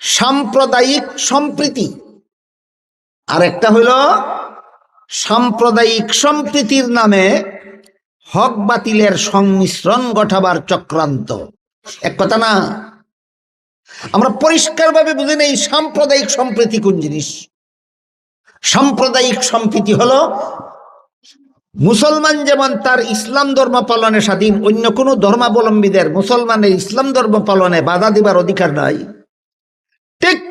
সাম্প্রদায়িক সম্প্রীতি। আর একটা হইল সাম্প্রদায়িক সম্প্রীতির নামে হক বাতিলের সংমিশ্রণ ঘটাবার চক্রান্ত। এক কথা না, আমরা পরিষ্কারভাবে বুঝে নেই সাম্প্রদায়িক সম্প্রীতি কোন জিনিস। সাম্প্রদায়িক সম্প্রীতি হলো মুসলমান যেমন তার ইসলাম ধর্ম পালনে স্বাধীন, অন্য কোনো ধর্মাবলম্বীদের মুসলমানের ইসলাম ধর্ম পালনে বাধা দিবার অধিকার নাই।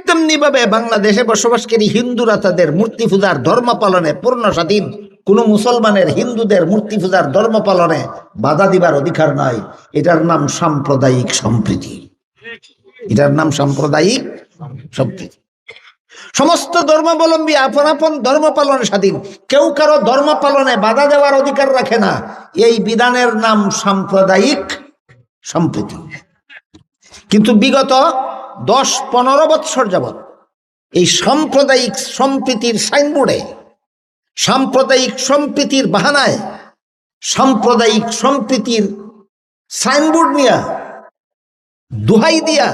ঠিক তেমনি ভাবে বাংলাদেশে বসবাসকারী হিন্দুরা তাদের মূর্তি পূজার ধর্ম পালনে পূর্ণ স্বাধীন। কোনো মুসলমানের হিন্দুদের মূর্তি পূজার ধর্ম পালনে বাধা দিবার অধিকার নাই। এটার নাম সাম্প্রদায়িক সম্প্রীতি। এটার নাম সাম্প্রদায়িক সম্প্রীতি। সমস্ত ধর্মাবলম্বী আপন আপন ধর্ম পালনে স্বাধীন। কেউ কারও ধর্ম পালনে বাধা দেওয়ার অধিকার রাখে না। এই বিধানের নাম সাম্প্রদায়িক সম্প্রীতি। কিন্তু বিগত দশ পনেরো বৎসর যাবৎ এই সাম্প্রদায়িক সম্প্রীতির সাইনবোর্ডে, সাম্প্রদায়িক সম্প্রীতির বাহানায়, সাম্প্রদায়িক সম্প্রীতির সাইনবোর্ড নিয়া দুহাই দিয়া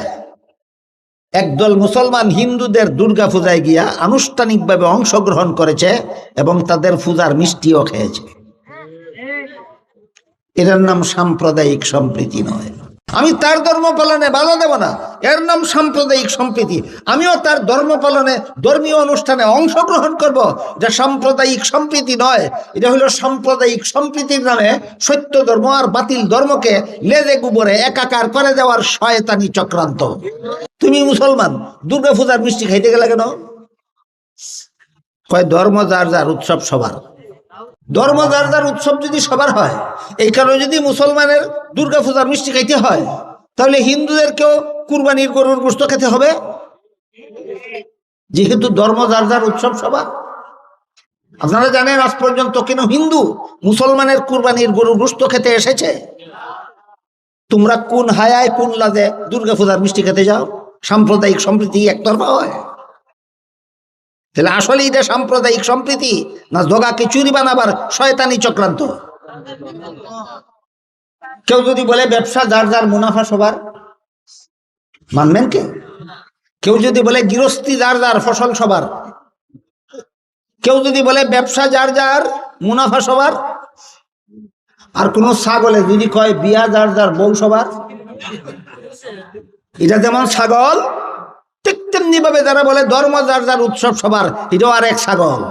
একদল মুসলমান হিন্দুদের দুর্গা পূজায় গিয়া আনুষ্ঠানিকভাবে অংশগ্রহণ করেছে এবং তাদের পূজার মিষ্টিও খেয়েছে। এটার নাম সাম্প্রদায়িক সম্প্রীতি নয়। আমি তার ধর্ম পালনে বাধা দেব না। এর নাম সাম্প্রদায়িক সম্প্রীতি। আমিও তার ধর্ম পালনে ধর্মীয় অনুষ্ঠানে অংশগ্রহণ করব, যা সাম্প্রদায়িক সম্প্রীতি নয়। এটা হলো সাম্প্রদায়িক সম্প্রীতির নামে সত্য ধর্ম আর বাতিল ধর্মকে লেজে গুবরে একাকার করে দেওয়ার শয়তানি চক্রান্ত। তুমি মুসলমান দুর্গা পূজার মিষ্টি খাইতে গেলে কেন? কয়, ধর্ম যার যার উৎসব সবার। ধর্ম যার উৎসব যদি সবার হয়, এই কারণে যদি মুসলমানের দুর্গা পূজার মিষ্টি খাইতে হয়, তাহলে হিন্দুদেরকেও কুরবানির গরুর গোস্ত খেতে হবে। যেহেতু ধর্ম যার উৎসব সবার। আপনারা জানেন, আজ পর্যন্ত কেন হিন্দু মুসলমানের কুরবানির গরুর গোস্ত খেতে এসেছে? তোমরা কোন হায়ায় কোন লাজে দুর্গা পূজার মিষ্টি খেতে যাও? সাম্প্রদায়িক সম্প্রীতি একতরফা হয়। তাহলে আসলে এটা সাম্প্রদায়িক সম্প্রীতি না জগাকে চুরি বানাবার শয়তানি চক্রান্ত? কেউ যদি বলে ব্যবসা যার যার মুনাফা সবার, মানবেন কে? কেউ যদি বলে গৃহস্থী যার যার ফসল সবার, কেউ যদি বলে ব্যবসা যার যার মুনাফা সবার, আর কোন ছাগলে যদি কয় বিয়া যার যার বউ সবার, এটা যেমন ছাগল ঠিক তেমনি ভাবে যারা বলে ধর্ম যার যার উৎসব সবার এটাও আর এক ছাগল